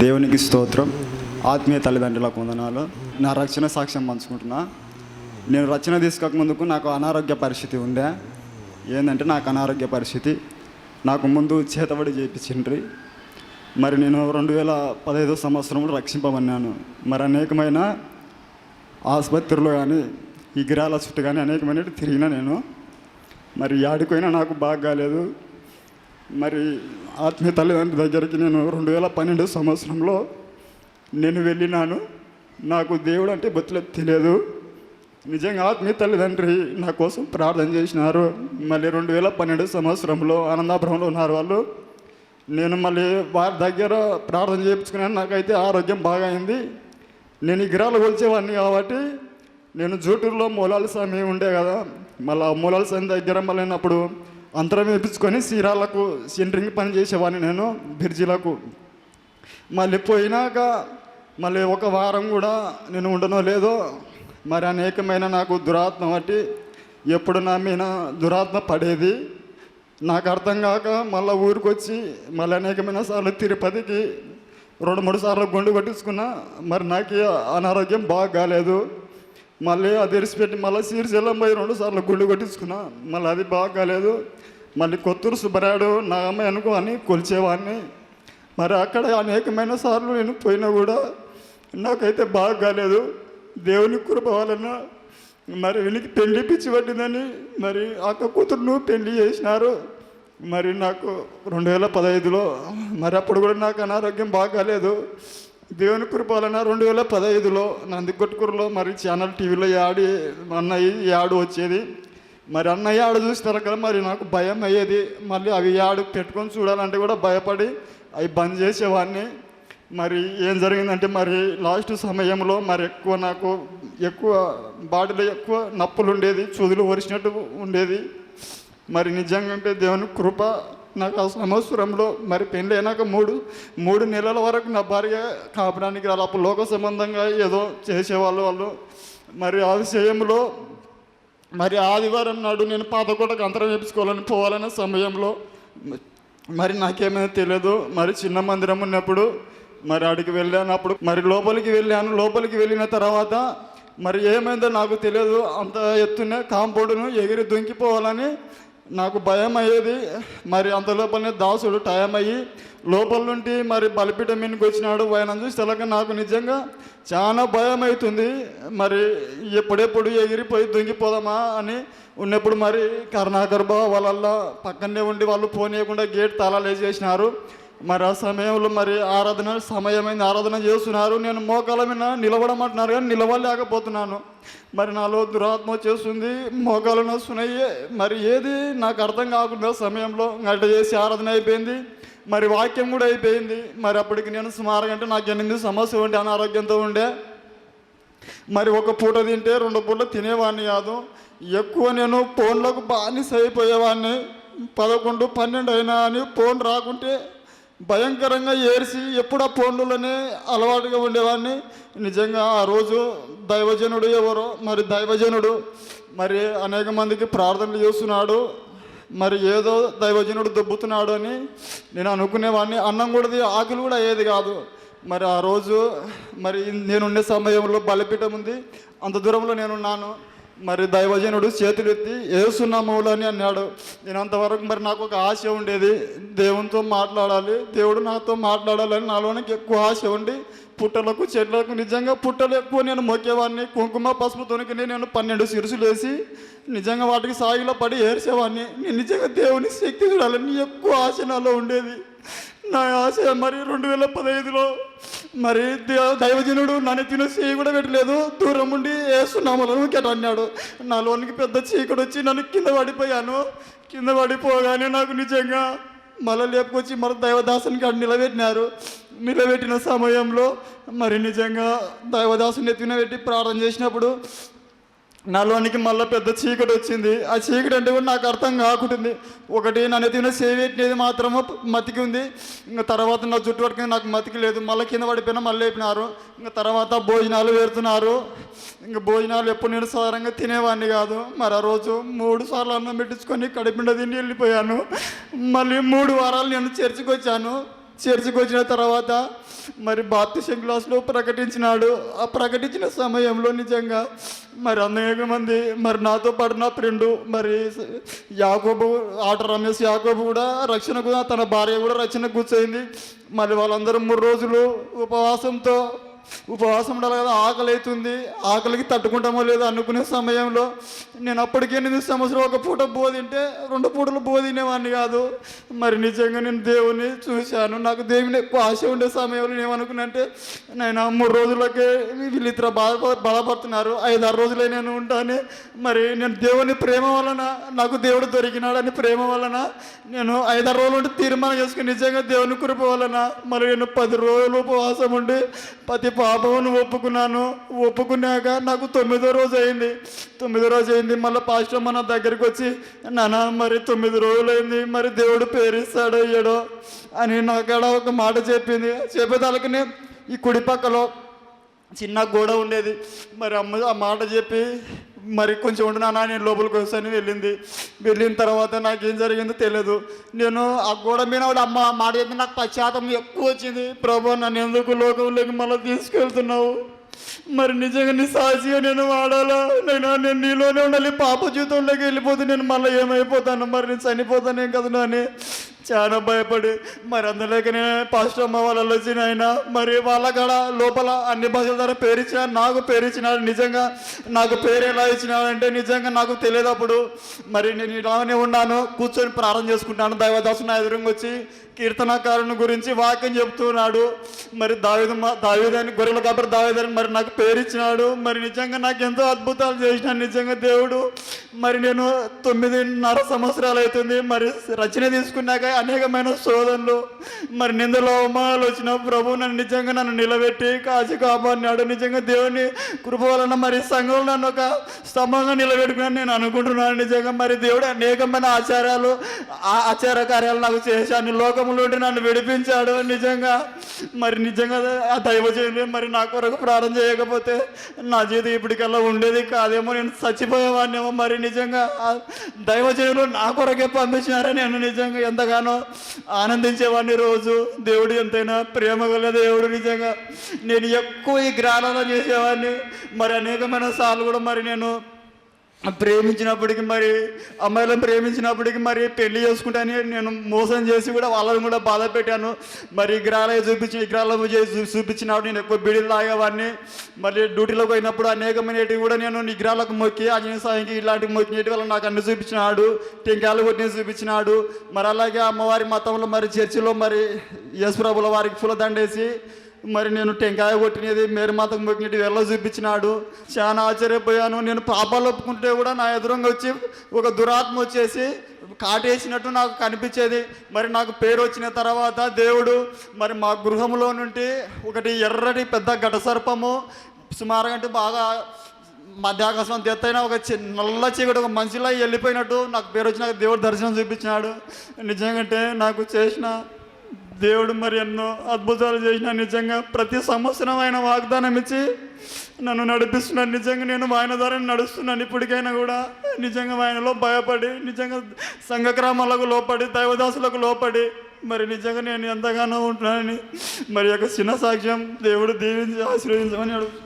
దేవునికి స్తోత్రం. ఆత్మీయ తల్లిదండ్రులకు వందనాలు. నా రక్షణ సాక్ష్యం పంచుకుంటున్నా. నేను రచన తీసుకోక ముందుకు నాకు అనారోగ్య పరిస్థితి ఉందే. ఏంటంటే నాకు అనారోగ్య పరిస్థితి. నాకు ముందు చేతబడి చేయించిండ్రి. మరి నేను రెండు వేల పదహైదో సంవత్సరంలో రక్షింపమన్నాను మరి అనేకమైన ఆసుపత్రిలో కానీ ఈ గిరాల చుట్టూ కానీ అనేకమైన తిరిగిన నేను. మరి యాడికైనా నాకు బాగా కాలేదు మరి ఆత్మీయ తల్లిదండ్రుల దగ్గరికి నేను రెండు వేల పన్నెండు సంవత్సరంలో నేను వెళ్ళినాను. నాకు దేవుడు అంటే బతులు తెలియదు. నిజంగా ఆత్మీయ తల్లిదండ్రి నా కోసం ప్రార్థన చేసినారు. మళ్ళీ రెండు వేల పన్నెండు సంవత్సరంలో ఆనందాపురంలో ఉన్నారు వాళ్ళు. నేను మళ్ళీ వారి దగ్గర ప్రార్థన చేయించుకున్నాను. నాకైతే ఆరోగ్యం బాగా అయింది. నేను ఈ గిరాలు కొలిచేవాడిని కాబట్టి నేను జూటూరులో మూలాల స్వామి ఉండే కదా. మళ్ళీ ఆ మూలాల స్వామి దగ్గర మళ్ళీ అప్పుడు అంతరం వేపించుకొని సీరాలకు సెంటరింగ్ పని చేసేవాడిని నేను బిర్జీలకు. మళ్ళీ పోయినాక మళ్ళీ ఒక వారం కూడా నేను ఉండనో లేదో మరి అనేకమైన నాకు దురాత్మ బట్టి ఎప్పుడు నా మీద దురాత్మ పడేది. నాకు అర్థం కాక మళ్ళీ ఊరికి వచ్చి మళ్ళీ అనేకమైన సార్లు తిరుపతికి రెండు మూడు సార్లు గుండు కొట్టించుకున్నా మరి నాకు అనారోగ్యం బాగా కాలేదు. మళ్ళీ అది తెరిచిపెట్టి మళ్ళీ సీరిసెల్లం పోయి రెండు సార్లు గుండు కొట్టించుకున్నా. మళ్ళీ అది బాగా కాలేదు. మళ్ళీ కొత్తూరు సుబ్బరాయుడు నా అమ్మాయి అనుకో అని కొలిచేవాడిని. మరి అక్కడ అనేకమైన సార్లు నేను పోయినా కూడా నాకైతే బాగా కాలేదు. దేవుని కృప వలన మరి వీనికి పెళ్ళి పిచ్చి పట్టిందని మరి అక్క కూతురును పెళ్ళి చేసినారు. మరి నాకు రెండు వేల పదహైదులో మరి అప్పుడు కూడా నాకు అనారోగ్యం బాగా కాలేదు. దేవుని కృప రెండు వేల పదహైదులో నందికొట్కూరులో మరి ఛానల్ టీవీలో యాడి అన్నయ్య యాడు వచ్చేది. మరి అన్నయ్య ఆడ చూస్తారు కదా మరి నాకు భయం అయ్యేది. మళ్ళీ అవి యాడు పెట్టుకొని చూడాలంటే కూడా భయపడి అవి బంద్ చేసేవాడిని. మరి ఏం జరిగిందంటే మరి లాస్ట్ సమయంలో మరి ఎక్కువ నాకు ఎక్కువ బాడీలో ఎక్కువ నొప్పులు ఉండేది చూదులు వరిచినట్టు ఉండేది. మరి నిజంగా అంటే దేవుని కృప నాకు ఆ సంవత్సరంలో మరి పెళ్ళి అయినాక మూడు మూడు నెలల వరకు నా భార్య కాపడానికి రాలి. అప్పుడు లోక సంబంధంగా ఏదో చేసేవాళ్ళు వాళ్ళు. మరి ఆ విషయంలో మరి ఆదివారం నాడు నేను పాతకోటకు అంతరం చేపించుకోవాలని పోవాలనే సమయంలో మరి నాకేమైనా తెలియదు మరి చిన్న మందిరం ఉన్నప్పుడు మరి ఆడికి వెళ్ళానప్పుడు మరి లోపలికి వెళ్ళాను. లోపలికి వెళ్ళిన తర్వాత మరి ఏమైందో నాకు తెలియదు అంత ఎత్తునే కాంపౌండ్ను ఎగిరి దుంకిపోవాలని నాకు భయం అయ్యేది మరి అంత లోపలనే దాసుడు టైం అయ్యి లోపల నుండి మరి బలిపీఠం మీదకి వచ్చినాడు. ఆయన చూసి తెలక నాకు నిజంగా చాలా భయం అవుతుంది. మరి ఎప్పుడెప్పుడు ఎగిరిపోయి దొంగిపోదామా అని ఉన్నప్పుడు మరి కరుణాకర్ బావ వాళ్ళ పక్కనే ఉండి వాళ్ళు పోనీయకుండా గేట్ తాళాలు వేసేసినారు మరి ఆ సమయంలో మరి ఆరాధన సమయమైంది. ఆరాధన చేస్తున్నారు. నేను మోకాల మీద నిలబడమంటున్నారు కానీ నిలవలేకపోతున్నాను. మరి నాలో దురాత్మ చేస్తుంది. మోకాలు వస్తున్నాయి మరి ఏది నాకు అర్థం కాకుండా సమయంలో గంట చేసి ఆరాధన అయిపోయింది. మరి వాక్యం కూడా అయిపోయింది. మరి అప్పటికి నేను సుమారు అంటే నాకు ఎనిమిది సమస్య ఉండే అనారోగ్యంతో ఉండే. మరి ఒక పూట తింటే రెండు పూటలు తినేవాడిని కాదు. ఎక్కువ నేను ఫోన్లకు బానిస అయిపోయేవాడిని. పదకొండు పన్నెండు అయినా అని ఫోన్ రాకుంటే భయంకరంగా ఏడ్చి ఎప్పుడు ఆ అలవాటుగా ఉండేవాడిని. నిజంగా ఆ రోజు దైవజనుడు ఎవరో మరి దైవజనుడు మరి అనేక మందికి ప్రార్థనలు చేస్తున్నాడు మరి ఏదో దైవజనుడు దొబ్బుతున్నాడు అని నేను అనుకునేవాడిని. అన్నం కూడా ఆకులు కూడా అయ్యేది కాదు. మరి ఆ రోజు మరి నేనుండే సమయంలో బలిపీఠం ఉంది. అంత దూరంలో నేనున్నాను మరి దైవజనుడు చేతులు ఎత్తి అని అన్నాడు. నేను అంతవరకు మరి నాకు ఒక ఆశ ఉండేది. దేవునితో మాట్లాడాలి. దేవుడు నాతో మాట్లాడాలని నాలోనికి ఎక్కువ ఆశ ఉండి పుట్టలకు చెట్లకు నిజంగా పుట్టలు ఎక్కువ నేను మొక్కేవాడిని కుంకుమ పసుపు తొనికి నేను పన్నెండు సిరుసులు వేసి నిజంగా వాటికి సాగిలో పడి ఏడ్చేవాడిని నేను నిజంగా దేవుని శక్తి చూడాలని ఎక్కువ ఆశ నాలో ఉండేది. నా ఆశ మరి రెండు వేల పదహైదులో మరి దైవజనుడు నన్ను తిన చేయి కూడా పెట్టలేదు. దూరం ఉండి వేస్తున్నామలను కెట అన్నాడు నాలోనికి పెద్ద చీకటి వచ్చి నన్ను కింద పడిపోయాను. కింద పడిపోగానే నాకు నిజంగా మళ్ళీ లేపుకొచ్చి మన దైవదాసుని కాడ నిలబెట్టినారు. నిలబెట్టిన సమయంలో మరి నిజంగా దైవదాసుని ఎత్తిన పెట్టి ప్రార్థన చేసినప్పుడు నాలోనికి మళ్ళీ పెద్ద చీకటి వచ్చింది. ఆ చీకటి అంటే కూడా నాకు అర్థం కాకుంటుంది. ఒకటి నన్ను తిన సేవేటినది మాత్రము మతికి ఉంది. ఇంకా తర్వాత నా జుట్టు పట్టుకుని నాకు మతికి లేదు. మళ్ళీ కింద పడిపోయినా మళ్ళీ వేపినారు ఇంకా తర్వాత భోజనాలు పెడుతున్నారు. ఇంకా భోజనాలు ఎప్పుడు నేను సాధారణంగా తినేవాడిని కాదు. మరి ఆ రోజు మూడు సార్లు అన్నం పెట్టించుకొని కడిపిండ తిండి వెళ్ళిపోయాను. మళ్ళీ మూడు వారాలు నేను చర్చికి వచ్చాను. చర్చికి వచ్చిన తర్వాత మరి బాప్తిషన్ క్లాస్లో ప్రకటించినాడు. ఆ ప్రకటించిన సమయంలో నిజంగా మరి అనేక మంది మరి నాతో పాటు నా ఫ్రెండు మరి యాకోబు ఆట రమేష్ యాకోబు కూడా రక్షణకు తన భార్య కూడా రక్షణ కూర్చోయింది మరి వాళ్ళందరూ మూడు రోజులు ఉపవాసంతో ఉపవాసం ఉండాలి కదా ఆకలి అవుతుంది. ఆకలికి తట్టుకుంటామో లేదో అనుకునే సమయంలో నేను అప్పటికే ఎనిమిది సంవత్సరం ఒక పూట బో తింటే రెండు పూటలు బో తినేవాడిని కాదు. మరి నిజంగా నేను దేవుని చూశాను. నాకు దేవుని ఎక్కువ ఆశ ఉండే సమయంలో నేను ఏమనుకున్నానంటే నేను మూడు రోజులకే వీళ్ళిద్దరు బాధ బాధపడుతున్నారు. ఐదు ఆరు రోజులే నేను ఉంటాను. మరి నేను దేవుని ప్రేమ వలన నాకు దేవుడు దొరికినాడని ప్రేమ వలన నేను ఐదారు రోజులు ఉంటే తీర్మానం చేసుకుని నిజంగా దేవుని కృప వలన మరి నేను పది రోజులు ఉపవాసం ఉండి ప్రతి పాపమును ఒప్పుకున్నాను. ఒప్పుకున్నాక నాకు తొమ్మిదో రోజు అయింది. తొమ్మిదో రోజు అయింది. మళ్ళీ పాస్టర్ మన దగ్గరికి వచ్చి నాన్న మరి తొమ్మిది రోజులు అయింది. మరి దేవుడు పేరిస్తాడో అయ్యాడో అని నాకాడ ఒక మాట చెప్పింది. చెప్పేదానికి ఈ కుడి పక్కలో చిన్న గోడ ఉండేది. మరి అమ్మ ఆ మాట చెప్పి మరి కొంచెం ఉండు నేను లోపలికి వస్తాను వెళ్ళింది. వెళ్ళిన తర్వాత నాకేం జరిగిందో తెలియదు. నేను ఆ గోడ మీద కూడా అమ్మ మాట చెప్పి నాకు పశ్చాత్తం ఎక్కువ వచ్చింది. ప్రభు నన్ను ఎందుకు లోకంలోకి మళ్ళీ తీసుకెళ్తున్నావు? మరి నిజంగా నీ సాక్షిగా నేను వాడాలా? నేను నేను నీలోనే ఉండాలి. పాప జీవితంలోకి వెళ్ళిపోతే నేను మళ్ళీ ఏమైపోతాను? మరి నేను చనిపోతానేం కదా అని చాలా భయపడి మరి అందులోకనే పాస్టర్ అమ్మ వాళ్ళు వచ్చిన ఆయన మరి వాళ్ళ కాడ లోపల అన్ని భాషల ద్వారా పేరిచ్చిన నాకు పేరిచ్చినాడు నిజంగా. నాకు పేరు ఎలా ఇచ్చినాడంటే నిజంగా నాకు తెలియదు అప్పుడు. మరి నేను ఇలానే ఉన్నాను కూర్చొని ప్రారంభం చేసుకుంటాను దైవదాసు నా ఎదురుగా వచ్చి కీర్తనకారుని గురించి వాక్యం చెప్తున్నాడు. మరి దావేద దావిదని గొర్రెల కాబట్టి దావిదని మరి నాకు పేరు ఇచ్చినాడు. మరి నిజంగా నాకు ఎంతో అద్భుతాలు చేసినాడు నిజంగా దేవుడు. మరి నేను తొమ్మిదిన్నర సంవత్సరాలు అవుతుంది. మరి రచన తీసుకున్నాక అనేకమైన శోధనలు మరి నిందలో అవమానాలు వచ్చిన ప్రభు నన్ను నిజంగా నన్ను నిలబెట్టి కాచి కాపాడినాడు. నిజంగా దేవుని కృప వలన మరి సంఘంలో నన్ను ఒక స్తంభంగా నిలబెట్టుకున్నాను నేను అనుకుంటున్నాను. నిజంగా మరి దేవుడు అనేకమైన ఆచారాలు ఆ ఆచార కార్యాలు నాకు చేశాను లోకంలో నన్ను విడిపించాడు. నిజంగా మరి నిజంగా ఆ దైవజనులు మరి నా కొరకు ప్రార్థన చేయకపోతే నా జీవితం ఇప్పటికల్లా ఉండేది కాదేమో. నేను చచ్చిపోయేవాడినేమో. మరి నిజంగా దైవ దైవజనులు నా కొరకే పంపించినారని నేను నిజంగా ఎంతగానో ఆనందించేవాడిని రోజు. దేవుడు ఎంతైనా ప్రేమ గల దేవుడు నిజంగా. నేను ఎక్కువ ఈ గ్రానాలు చేసేవాడిని. మరి అనేకమైన సార్లు కూడా మరి నేను ప్రేమించినప్పటికీ మరి అమ్మాయిలను ప్రేమించినప్పటికి మరి పెళ్ళి చేసుకుంటాను నేను మోసం చేసి కూడా వాళ్ళని కూడా బాధ పెట్టాను. మరి విగ్రహాలు చూపించి విగ్రహాలు చేసి చూపించినప్పుడు నేను ఎక్కువ బిడిలు తాగేవాడిని. మళ్ళీ డ్యూటీలోకి పోయినప్పుడు అనేకమైనవి కూడా నేను విగ్రహాలకు మొక్కి ఆంజనేయ స్వామికి ఇలాంటి మొక్కినటి వల్ల నాకు అన్ని చూపించినాడు. టెంకాయలు కొట్టిన చూపించినాడు. మరి అలాగే అమ్మవారి మతంలో మరి చర్చిలో మరి యేసుప్రభుల వారికి పూలదండేసి మరి నేను టెంకాయ కొట్టినది మేరమాతకు మొక్కినట్టు వెళ్ళ చూపించినాడు. చాలా ఆశ్చర్యపోయాను. నేను పాపాలు ఒప్పుకుంటే కూడా నా ఎదురుగా వచ్చి ఒక దురాత్మ వచ్చేసి కాటేసినట్టు నాకు కనిపించేది. మరి నాకు పేరు వచ్చిన తర్వాత దేవుడు మరి మా గృహంలో నుండి ఒకటి ఎర్రటి పెద్ద ఘట సర్పము సుమారుగా అంటే బాగా మధ్యాకాశం ఎత్తైన ఒక చి నల్ల చీకటి ఒక మనిషిలా వెళ్ళిపోయినట్టు నాకు పేరు వచ్చినాక దేవుడు దర్శనం చూపించినాడు. నిజంగా నాకు చేసిన దేవుడు మరి ఎన్నో అద్భుతాలు చేసిన నిజంగా ప్రతి సంవత్సరం ఆయన వాగ్దానం ఇచ్చి నన్ను నడిపిస్తున్నాను నిజంగా నేను ఆయన ద్వారా నడుస్తున్నాను. ఇప్పటికైనా కూడా నిజంగా ఆయనలో భయపడి నిజంగా సంఘక్రమాలకు లోపడి దైవదాసులకు లోపడి మరి నిజంగా నేను ఎంతగానో ఉంటున్నానని మరి యొక్క చిన్న సాక్ష్యం దేవుడు దీవించి ఆశీర్వదించమని అడుగు